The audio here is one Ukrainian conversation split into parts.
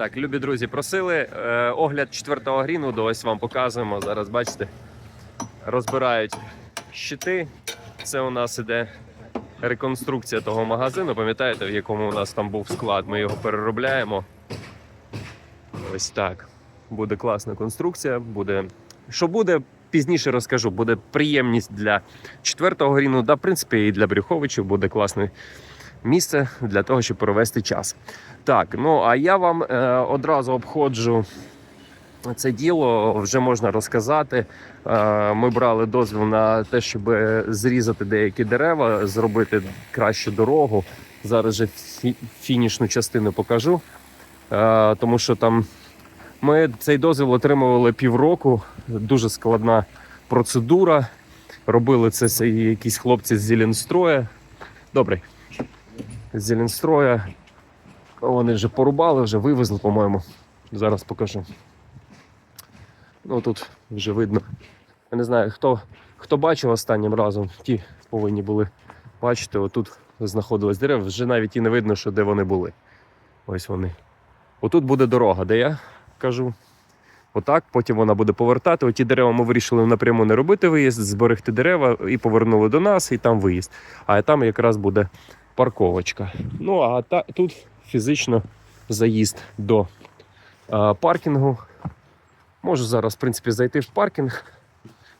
Так, любі друзі, просили е, огляд четвертого гріну. Ось вам показуємо. Зараз бачите, розбирають щити. Це у нас іде реконструкція того магазину. Пам'ятаєте, в якому у нас там був склад? Ми його переробляємо. Ось так. Буде класна конструкція. Буде. Що буде, пізніше розкажу. Буде приємність для четвертого гріну. Да, в принципі, і для Брюховичів буде класне місце для того, щоб провести час. Так, ну а я вам е, одразу обходжу це діло, вже можна розказати. Е, ми брали дозвіл на те, щоб зрізати деякі дерева, зробити кращу дорогу. Зараз же фі- фінішну частину покажу, е, тому що там ми цей дозвіл отримували півроку. Дуже складна процедура. Робили це якісь хлопці з Зеленстроя. Добрий. З Зеленстроя. Вони вже порубали, вже вивезли, по-моєму. Зараз покажу. Ну тут вже видно. Я не знаю, хто, хто бачив останнім разом, ті повинні були бачити. Отут знаходились дерева, вже навіть і не видно, що де вони були. Ось вони. Отут буде дорога, де я кажу. Отак, потім вона буде повертати. Оті дерева ми вирішили напряму не робити виїзд, зберегти дерева і повернули до нас, і там виїзд. А там якраз буде парковочка. Ну а та, тут фізично заїзд до а, паркінгу. Можу зараз, в принципі, зайти в паркінг.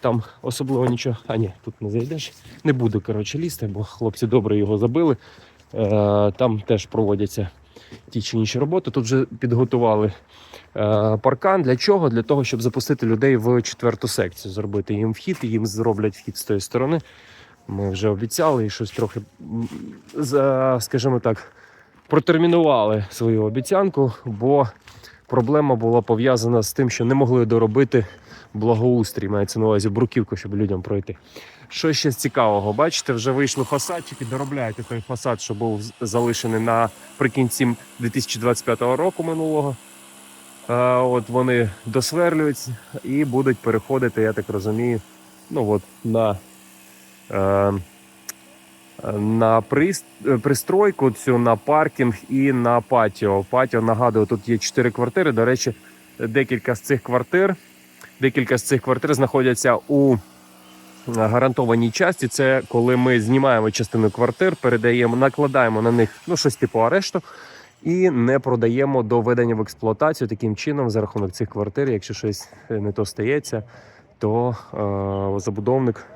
Там особливо нічого. А ні, тут не зайдеш. Не буду, коротше, лізти, бо хлопці добре його забили. Е, там теж проводяться ті чи інші роботи. Тут вже підготували е, паркан. Для чого? Для того, щоб запустити людей в четверту секцію, зробити їм вхід, і їм зроблять вхід з тої сторони. Ми вже обіцяли і щось трохи, скажімо так, протермінували свою обіцянку, бо проблема була пов'язана з тим, що не могли доробити благоустрій, мається на увазі бруківку, щоб людям пройти. Що ще з цікавого? Бачите, вже вийшли фасадчики, доробляють той фасад, що був залишений наприкінці 2025 року минулого. Е, От вони досверлюють і будуть переходити, я так розумію, ну от на, е, на е, пристройку цю на паркінг і на патіо. Патіо нагадую, тут є чотири квартири. До речі, декілька з цих квартир, декілька з цих квартир знаходяться у гарантованій часті. Це коли ми знімаємо частину квартир, передаємо, накладаємо на них ну щось типу арешту. І не продаємо до введення в експлуатацію таким чином за рахунок цих квартир. Якщо щось е, не то стається, то е, забудовник, е,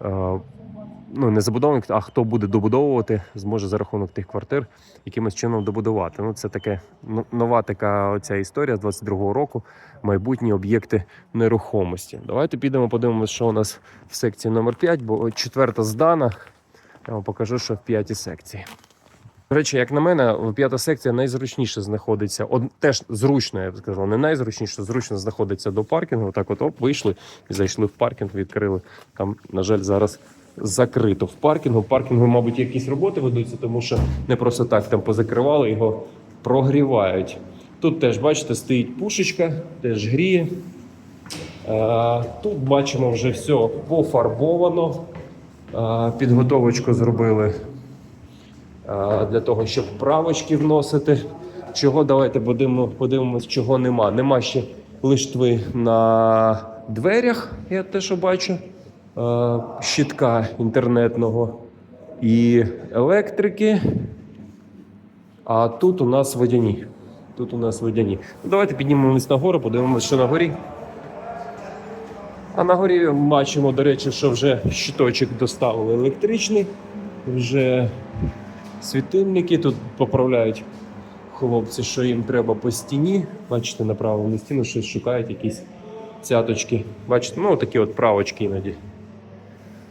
ну не забудовник, а хто буде добудовувати, зможе за рахунок тих квартир якимось чином добудувати. Ну це таке нова така оця історія з 22-го року. Майбутні об'єкти нерухомості. Давайте підемо, подивимося, що у нас в секції номер 5, бо четверта здана. Я вам покажу, що в п'ятій секції. До речі, як на мене, п'ята секція найзручніше знаходиться. Од, теж зручно, я б сказав, не найзручніше, зручно знаходиться до паркінгу. Так, от оп, вийшли і зайшли в паркінг, відкрили. Там, на жаль, зараз закрито в паркінгу. Паркінгу, мабуть, якісь роботи ведуться, тому що не просто так там позакривали, його прогрівають. Тут теж, бачите, стоїть пушечка, теж гріє. Е, Тут бачимо вже все пофарбовано. Е, Підготовочку зробили для того, щоб правочки вносити. Чого давайте будемо подивимось, чого нема. Нема ще лиштви на дверях, я те, що бачу. Щитка інтернетного і електрики. А тут у нас водяні. Тут у нас водяні. Ну, давайте піднімемось нагору, подивимося, що на горі. А на горі бачимо, до речі, що вже щиточок доставили електричний, вже світильники тут поправляють хлопці, що їм треба по стіні. Бачите, направили стіну, щось шукають, якісь цяточки. Бачите, ну такі от правочки іноді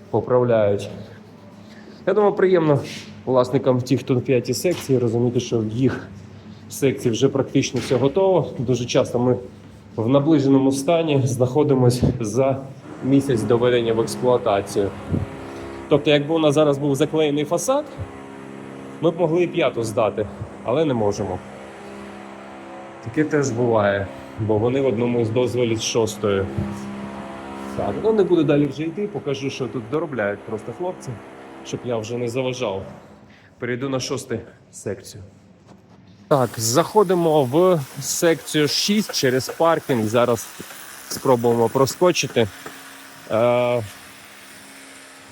поправляють. Я думаю, приємно власникам тих, хто п'ятій секції, розуміти, що в їх секції вже практично все готово. Дуже часто ми в наближеному стані знаходимося за місяць до введення в експлуатацію. Тобто, якби у нас зараз був заклеєний фасад, ми б могли і п'яту здати, але не можемо. Таке теж буває, бо вони в одному з дозволів з шостою. Так, ну не буду далі вже йти, покажу, що тут доробляють просто хлопці, щоб я вже не заважав. Перейду на шосту секцію. Так, заходимо в секцію 6 через паркінг. Зараз спробуємо проскочити. Е,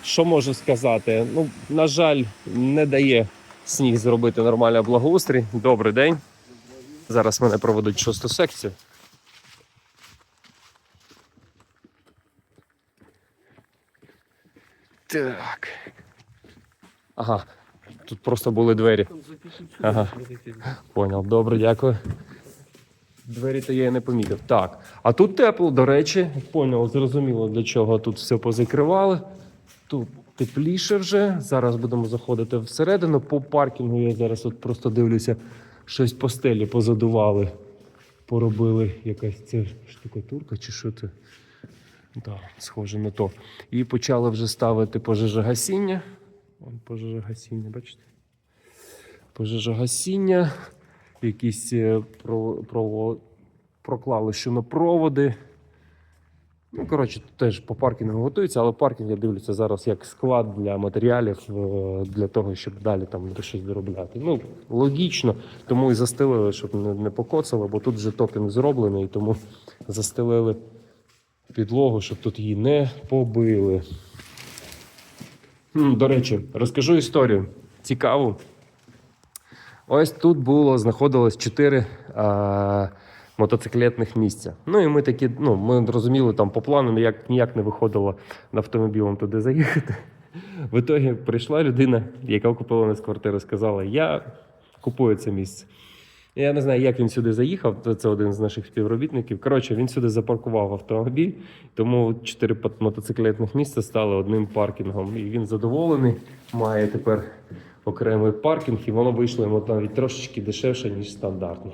що можу сказати? Ну, на жаль, не дає сніг зробити нормальний благоустрій. Добрий день. Зараз мене проведуть шосту секцію. Так. Ага. Тут просто були двері. Ага. Поняв, добре, дякую. Двері то я не помітив. Так. А тут тепло, до речі, поняв, зрозуміло, для чого тут все позакривали. Тут тепліше вже. Зараз будемо заходити всередину. По паркінгу я зараз от просто дивлюся, щось по стелі позадували. Поробили якась це штукатурка чи що це? Так, схоже на то. І почали вже ставити пожежогасіння. Вон пожежогасіння, бачите? Пожежогасіння, якісь е, про, про, проклали щонопроводи. Ну, коротше, теж по паркінгу готується, але паркінг я дивлюся зараз як склад для матеріалів е, для того, щоб далі там щось доробляти. Ну, логічно, тому і застелили, щоб не, покоцало, бо тут вже топінг зроблений, тому застелили підлогу, щоб тут її не побили. М, До речі, розкажу історію. Цікаву. Ось тут було, знаходилось чотири а, мотоциклетних місця. Ну і ми такі, ну, ми розуміли, там по плану ніяк, ніяк не виходило на автомобілем туди заїхати. В ітогі прийшла людина, яка купила нас квартиру, сказала: Я купую це місце. Я не знаю, як він сюди заїхав. Це один з наших співробітників. Коротше, він сюди запаркував автомобіль, тому чотири мотоциклетних місця стали одним паркінгом. І він задоволений, має тепер окремий паркінг, і воно вийшло йому навіть трошечки дешевше, ніж стандартний.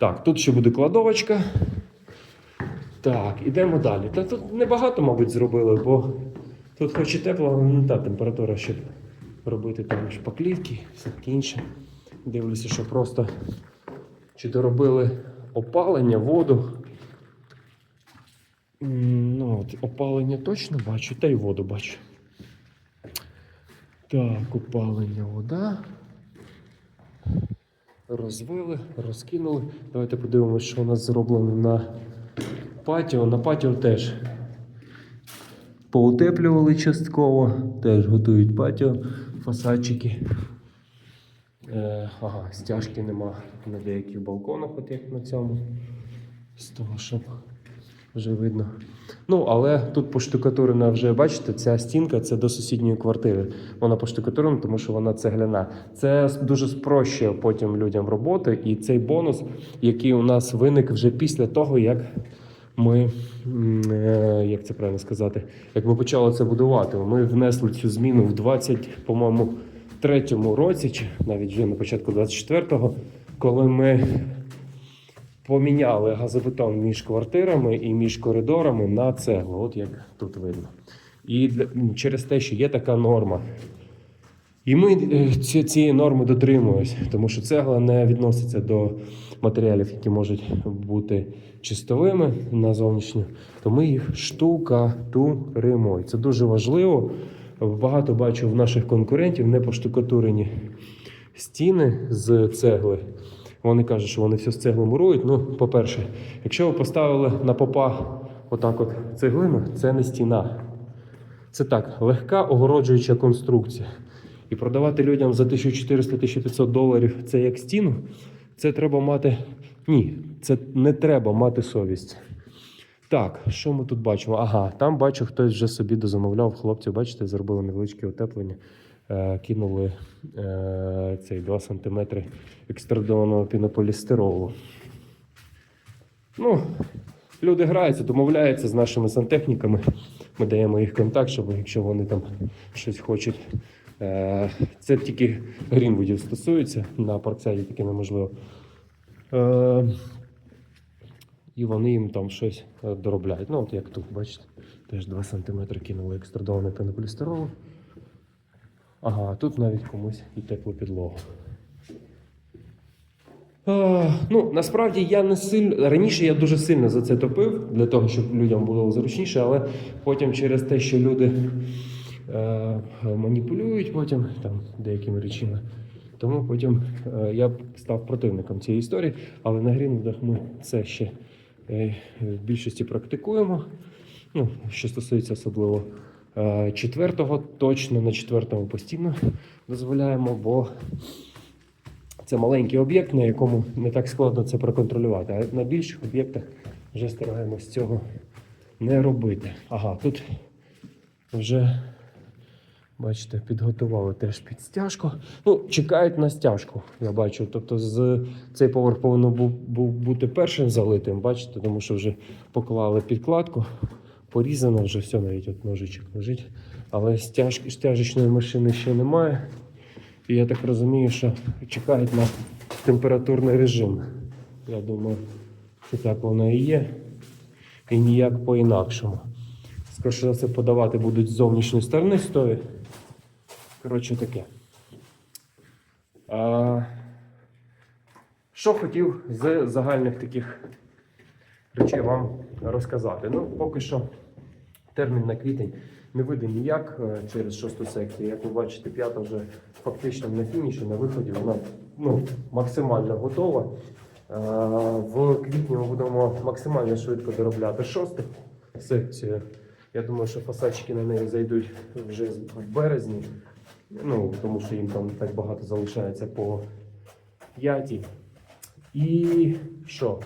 Так, тут ще буде кладовочка. Так, ідемо далі. Та тут небагато, мабуть, зробили, бо тут хоч і тепло, але не та температура, щоб робити там шпаклівки, все таке інше. Дивлюся, що просто чи доробили опалення, воду. Ну, от, опалення точно бачу, та й воду бачу. Так, опалення, вода. Розвили, розкинули. Давайте подивимося, що у нас зроблено на патіо. На патіо теж поутеплювали частково, теж готують патіо, фасадчики. Е, ага, стяжки нема на деяких балконах, от як на цьому. З того, щоб вже видно. Ну, але тут поштукатурена вже, бачите, ця стінка це до сусідньої квартири. Вона поштукатурена, тому що вона цегляна. Це дуже спрощує потім людям роботи. І цей бонус, який у нас виник вже після того, як ми, е, як це правильно сказати, як ми почали це будувати. Ми внесли цю зміну в 20, по-моєму, третьому році, чи навіть вже на початку 24-го, коли ми поміняли газобетон між квартирами і між коридорами на цеглу, от як тут видно. І через те, що є така норма. І ми е, ці- цієї норми дотримуємось, тому що цегла не відноситься до матеріалів, які можуть бути чистовими на зовнішню, то ми їх штукатуримо. І це дуже важливо. Багато бачу в наших конкурентів не поштукатурені стіни з цегли. Вони кажуть, що вони все з цегли мурують. Ну, по-перше, якщо ви поставили на попа отак от цеглину, це не стіна. Це так, легка огороджуюча конструкція. І продавати людям за 1400-1500 доларів це як стіну, це треба мати. Ні, це не треба мати совість. Так, що ми тут бачимо? Ага, там бачу, хтось вже собі дозамовляв хлопців, бачите, зробили невеличке утеплення. Е, кинули е, цей 2 см екстрадованого пінополістиролу. Ну, люди граються, домовляються з нашими сантехніками. Ми даємо їх контакт, щоб якщо вони там щось хочуть. Е, Це тільки Грінвудів стосується, на парксайді таке неможливо. І вони їм там щось доробляють. Ну, от як тут, бачите, теж 2 см кинули екстрадований пенополістиролу. Ага, тут навіть комусь і теплу підлогу. А, ну, насправді я не сильно. Раніше я дуже сильно за це топив, для того, щоб людям було зручніше, але потім через те, що люди е, маніпулюють потім там деякими речами, Тому потім е, я став противником цієї історії, але на Грінвудах ми це ще е, в більшості практикуємо. Ну, що стосується особливо четвертого, точно на четвертому постійно дозволяємо, бо це маленький об'єкт, на якому не так складно це проконтролювати. А на більших об'єктах вже стараємось цього не робити. Ага, тут вже, бачите, підготували теж під стяжку. Ну, чекають на стяжку, я бачу. Тобто з цей поверх повинен був бути першим залитим, бачите, тому що вже поклали підкладку, порізано вже все, навіть от ножичок лежить. Але стяжки, стяжечної машини ще немає. І я так розумію, що чекають на температурний режим. Я думаю, що так воно і є. І ніяк по-інакшому. Скоріше за все, подавати будуть з зовнішньої сторони стої. Коротше таке. А, що хотів з загальних таких речей вам розказати? Ну, поки що термін на квітень не вийде ніяк е, через шосту секцію. Як ви бачите, п'ята вже фактично на фініші, на виході вона ну, максимально готова. Е, В квітні ми будемо максимально швидко доробляти шосту секцію. Я думаю, що фасадчики на неї зайдуть вже в березні, ну, тому що їм там так багато залишається по п'ятій. І що?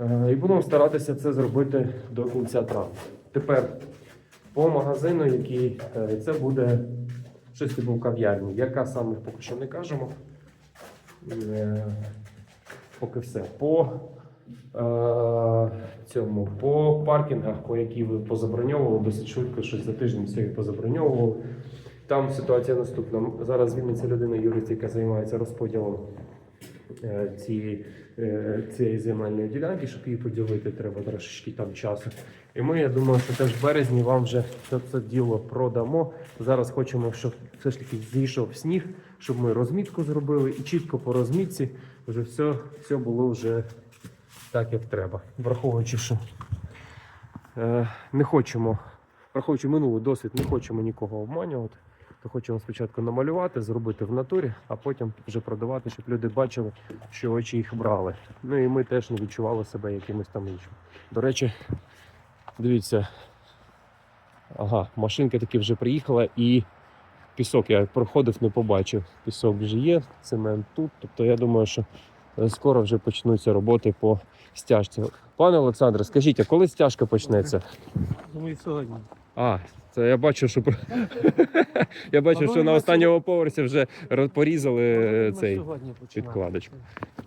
Е, І будемо старатися це зробити до кінця травня. Тепер по магазину, який е, це буде щось типу кав'ярні. Яка саме поки що не кажемо. Е, Поки все. По цьому, по паркінгах, по які ви позаброньовували, досить швидко, щось за тиждень все позаброньовували. Там ситуація наступна. Зараз звільниться людина, юрист, яка займається розподілом цієї, е, цієї земельної ділянки, щоб її поділити, треба трошечки там часу. І ми, я думаю, що теж в березні вам вже це, це діло продамо. Зараз хочемо, щоб все ж таки зійшов сніг, щоб ми розмітку зробили і чітко по розмітці вже все, все було вже так, як треба. Враховуючи, що е, не хочемо, враховуючи минулий досвід, не хочемо нікого обманювати. То хочемо спочатку намалювати, зробити в натурі, а потім вже продавати, щоб люди бачили, що очі їх брали. Ну і ми теж не відчували себе якимось там іншим. До речі, дивіться, ага, машинка таки вже приїхала і пісок я проходив, не побачив. Пісок вже є, цемент тут. Тобто я думаю, що е, скоро вже почнуться роботи по стяжці. Пане Олександре, скажіть, а коли стяжка почнеться? Думаю, сьогодні. А, це я бачу, що я бачу, що на останньому поверсі вже порізали е, цей. підкладочку.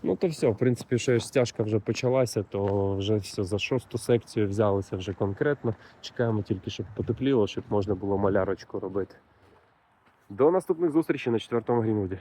Ну то все, в принципі, що ж стяжка вже почалася, то вже все за шосту секцію взялися вже конкретно. Чекаємо тільки, щоб потепліло, щоб можна було малярочку робити. До наступних зустрічей на четвертому Грінвуді.